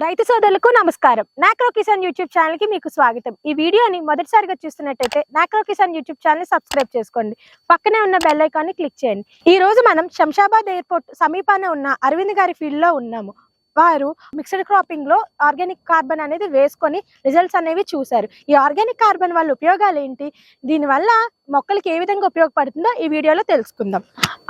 రైతు సోదరులకు నమస్కారం. నాక్రో కిసాన్ యూట్యూబ్ ఛానల్కి మీకు స్వాగతం. ఈ వీడియోని మొదటిసారిగా చూస్తున్నట్టయితే నాక్రో కిసాన్ యూట్యూబ్ ఛానల్ సబ్స్క్రైబ్ చేసుకోండి. పక్కనే ఉన్న బెల్ ఐకాన్ని క్లిక్ చేయండి. ఈ రోజు మనం శంషాబాద్ ఎయిర్పోర్ట్ సమీపాన ఉన్న అరవింద్ గారి ఫీల్డ్లో ఉన్నాము. వారు మిక్స్డ్ క్రాపింగ్లో ఆర్గానిక్ కార్బన్ అనేది వేసుకొని రిజల్ట్స్ అనేవి చూశారు. ఈ ఆర్గానిక్ కార్బన్ వల్ల ఉపయోగాలు ఏంటి? దీనివల్ల మొక్కలకి ఏ విధంగా ఉపయోగపడుతుందో ఈ వీడియోలో తెలుసుకుందాం.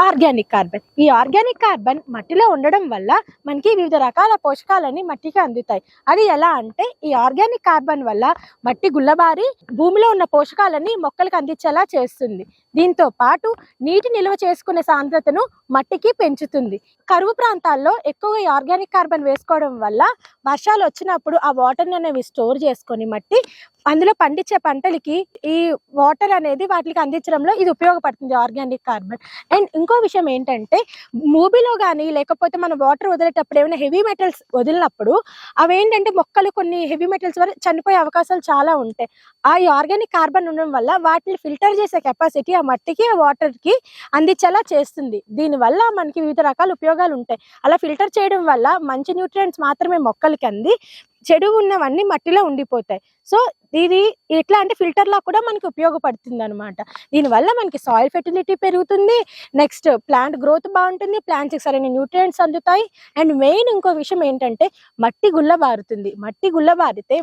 Organic carbon. ఈ ఆర్గానిక్ కార్బన్ మట్టిలో ఉండడం వల్ల మనకి వివిధ రకాల పోషకాలన్నీ మట్టికి అందుతాయి. అది ఎలా అంటే ఈ ఆర్గానిక్ కార్బన్ వల్ల మట్టి గుల్లబారి భూమిలో ఉన్న పోషకాలన్నీ మొక్కలకు అందించేలా చేస్తుంది. దీంతో పాటు నీటి నిల్వ చేసుకునే సాంద్రతను మట్టికి పెంచుతుంది. కరువు ప్రాంతాల్లో ఎక్కువగా ఆర్గానిక్ కార్బన్ వేసుకోవడం వల్ల వర్షాలు వచ్చినప్పుడు ఆ వాటర్ అనేవి స్టోర్ చేసుకొని మట్టి అందులో పండించే పంటలకి ఈ వాటర్ అనేది వాటికి అందించడంలో ఇది ఉపయోగపడుతుంది ఆర్గానిక్ కార్బన్. అండ్ ఇంకో విషయం ఏంటంటే మూబీలో కానీ లేకపోతే మనం వాటర్ వదిలేటప్పుడు ఏమైనా హెవీ మెటల్స్ వదిలినప్పుడు అవి ఏంటంటే మొక్కలు కొన్ని హెవీ మెటల్స్ వల్ల చనిపోయే అవకాశాలు చాలా ఉంటాయి. ఆ ఆర్గానిక్ కార్బన్ ఉండడం వల్ల వాటిని ఫిల్టర్ చేసే కెపాసిటీ ఆ మట్టికి ఆ వాటర్కి అందించేలా చేస్తుంది. దీనివల్ల మనకి వివిధ రకాల ఉపయోగాలు ఉంటాయి. అలా ఫిల్టర్ చేయడం వల్ల మంచి న్యూట్రియంట్స్ మాత్రమే మొక్కలకి అంది. చెడు ఉన్నవన్నీ మట్టిలో ఉండిపోతాయి. సో ఇది ఎట్లా అంటే ఫిల్టర్ లా కూడా మనకి ఉపయోగపడుతుంది అనమాట దీనివల్ల మనకి సాయిల్ ఫెర్టిలిటీ పెరుగుతుంది. నెక్స్ట్ ప్లాంట్ గ్రోత్ బాగుంటుంది. ప్లాంట్స్కి సరైన న్యూట్రియంట్స్ అందుతాయి. అండ్ మెయిన్ ఇంకో విషయం ఏంటంటే మట్టి గుల్లబారుతుంది మట్టి గుల్లబారితే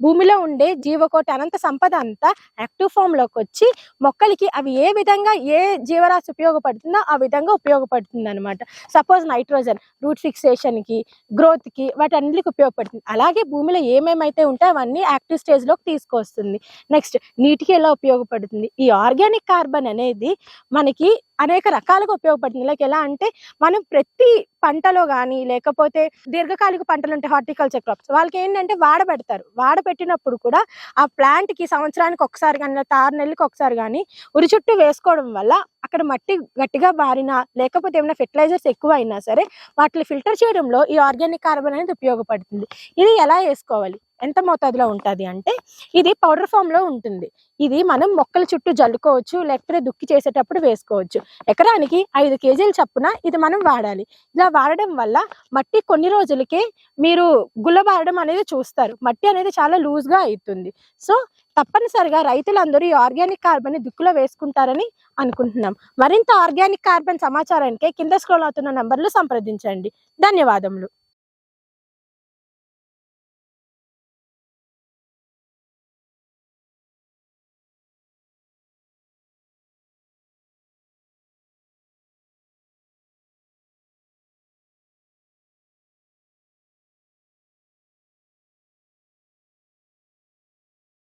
భూమిలో ఉండే జీవకోటి అనంత సంపద అంతా యాక్టివ్ ఫామ్లోకి వచ్చి మొక్కలకి అవి ఏ విధంగా ఏ జీవరాశి ఉపయోగపడుతుందో ఆ విధంగా ఉపయోగపడుతుంది అనమాట సపోజ్ నైట్రోజన్ రూట్ ఫిక్సేషన్కి గ్రోత్కి వాటన్నిటికి ఉపయోగపడుతుంది. అలాగే భూమిలో ఏమేమైతే ఉంటే అవన్నీ యాక్టివ్ స్టేజ్లోకి తీసుకొస్తుంది. నెక్స్ట్ నీటికి ఎలా ఉపయోగపడుతుంది? ఈ ఆర్గానిక్ కార్బన్ అనేది మనకి అనేక రకాలుగా ఉపయోగపడుతుంది. లైక్ ఎలా అంటే మనం ప్రతి పంటలో కానీ లేకపోతే దీర్ఘకాలిక పంటలు ఉంటాయి హార్టికల్చర్ క్రాప్స్ వాళ్ళకి ఏంటంటే వాడబెడతారు వాడబెట్టినప్పుడు కూడా ఆ ప్లాంట్కి సంవత్సరానికి ఒకసారి కానీ లేకపోతే ఆరు నెలలకు ఒకసారి కానీ ఉరి చుట్టూ వేసుకోవడం వల్ల అక్కడ మట్టి గట్టిగా బారినా లేకపోతే ఏమైనా ఫెర్టిలైజర్స్ ఎక్కువ అయినా సరే వాటిని ఫిల్టర్ చేయడంలో ఈ ఆర్గానిక్ కార్బన్ అనేది ఉపయోగపడుతుంది. ఇది ఎలా వేసుకోవాలి? ఎంత మోతాదులో ఉంటుంది అంటే ఇది పౌడర్ ఫామ్లో ఉంటుంది. ఇది మనం మొక్కల చుట్టూ జల్లుకోవచ్చు లేకపోతే దుక్కి చేసేటప్పుడు వేసుకోవచ్చు. ఎకరానికి ఐదు కేజీలు చప్పున ఇది మనం వాడాలి. ఇలా వాడడం వల్ల మట్టి కొన్ని రోజులకే మీరు గుల్లబారడం అనేది చూస్తారు. మట్టి అనేది చాలా లూజ్గా అవుతుంది సో తప్పనిసరిగా రైతులందరూ ఈ ఆర్గానిక్ కార్బన్ దుక్కులో వేసుకుంటారని అనుకుంటున్నాం. మరింత ఆర్గానిక్ కార్బన్ సమాచారానికి కింద స్క్రోల్ అవుతున్న నంబర్లు సంప్రదించండి. ధన్యవాదములు.